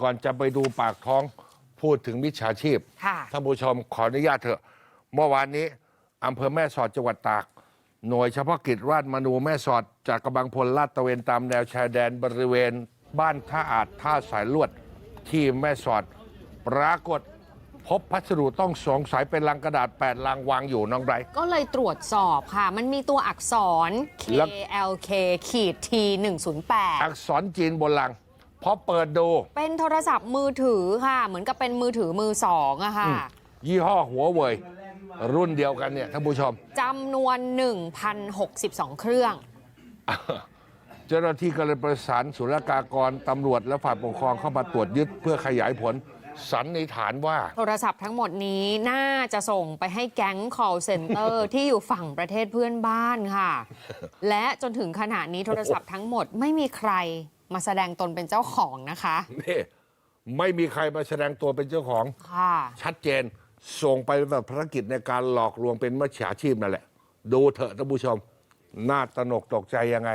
ก่อนจะไปดูปากท้องพูดถึงมิจฉาชีพค่ะท่านผู้ชมขออนุญาตเถอะ เมื่อวานนี้อำเภอแม่สอดจังหวัดตาก หน่วยเฉพาะกิจราชมนูแม่สอด จากกำลังพลลาดตระเวนตามแนวชายแดนบริเวณ บ้านท่าอาจท่าสายลวด ที่แม่สอด ปรากฏพบพัสดุต้องสงสัยเป็นลังกระดาษ 8 ลังวางอยู่น้องไบรท์ ก็เลยตรวจสอบค่ะ มันมีตัวอักษร แล้ว KLK ขีด T 108อักษรจีนบนลัง พอเปิดดู เป็นโทรศัพท์มือถือค่ะ เหมือนกับเป็นมือถือมือสองอะค่ะ ยี่ห้อหัวเว่ยรุ่นเดียวกันเนี่ยท่านผู้ชม จำนวน 1,062 เครื่อง เจ้าหน้าที่ก็เลยประสานศุลกากรตำรวจและฝ่ายปกครองเข้ามาตรวจยึดเพื่อขยายผล สันนิษฐานว่า โทรศัพท์ทั้งหมดนี้น่าจะส่งไปให้แก๊ง call center ที่อยู่ฝั่งประเทศเพื่อนบ้านค่ะ และจนถึงขณะนี้โทรศัพท์ทั้งหมดไม่มีใคร มาแสดงตนเป็นเจ้าของนะคะนี่ไม่มีใครมาแสดงตัวเป็นเจ้าของ ค่ะ ชัดเจนส่งไปแบบภารกิจในการหลอกลวงเป็นมิจฉาชีพนั่นแหละ ดูเถอะท่านผู้ชม น่าตระหนกตกใจยังไง